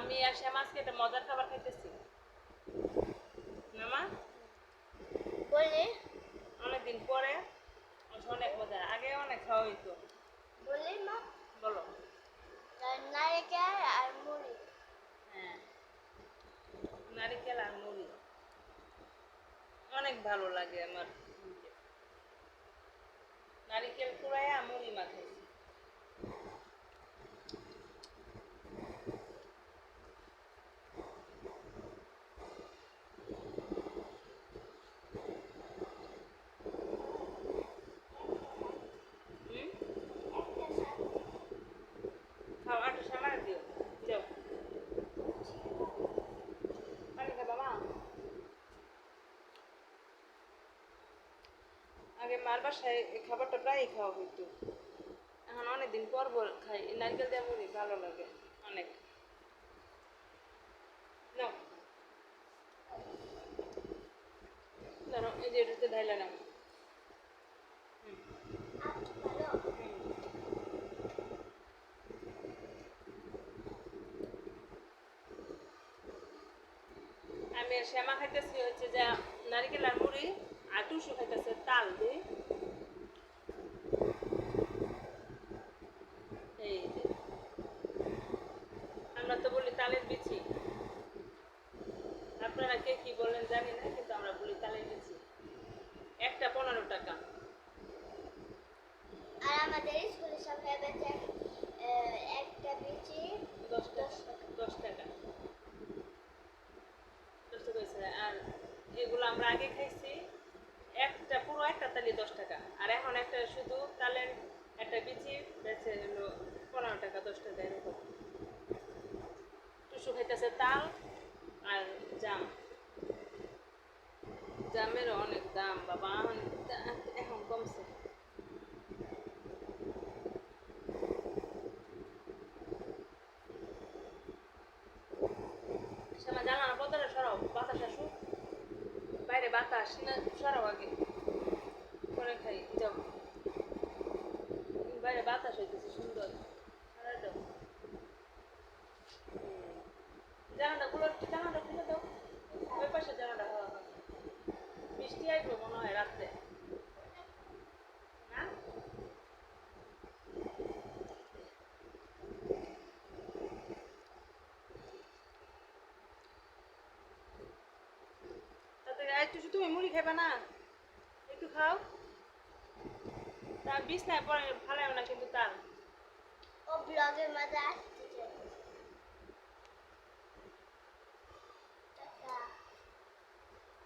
আমি আর শ্যামা আজকে একটা মজার খাবার খাইতেছি। মামা? বলি অনেকদিন পরে অনেক মজা আগে অনেক খাওয়া হইতো। বলি মা? বলো। নারিকেল আর মুড়ি। হ্যাঁ। নারিকেল আর মুড়ি। অনেক ভালো লাগে আমার নারিকেল কুড়াইয়া মুড়ি মাখাইছি হুম খাও আটু সামার দিও যাও পানি খাবা মা আগে মার বাসায় এই খাবারটা প্রায়ই খাওয়া হইতো। এখন অনেকদিন পর খাই নারকেল দেওয়া মুড়ি ভালো লাগে, অনেক। এই আমি শ্যামা খাইতেছি হচ্ছে যে নারিকেল আর মুড়ি আর টুসু খাইতেছে তাল দিয়ে এই যে আমরা তো বলি তালের বিচি আপনারা কে কি বলেন জানি না কিন্তু আমরা বলি তালের বিচি একটা পনেরো টাকা। আর আমাদের স্কুলে সবাই বেচে একটা বিচি দশ টাকা দশ টাকা। দশ টাকা। হয়েছে। আর এগুলো আমরা আগে খাইছি একটা পুরো একটা তালি দশ টাকা। আর এখন একটা শুধু তালের একটা বিচি বেছে হলো পনেরো টাকা দশ টাকা এরকম। টুসু খাইতেছে তাল আর জাম। জামেরও অনেক দাম বাবা এখন কমছে শ্যামা জানা না পদারে সরাও বাইরে বাতাস না সরাও আগে খাই বাইরে বাতাস জানাটা গুলো জানাটা খুলে দাও একটু শুধু মুড়ি খাবে না? একটু খাও। তা বিছনায় পরে ভালো না কিন্তু তার। ও ব্লগের মজা আসছে।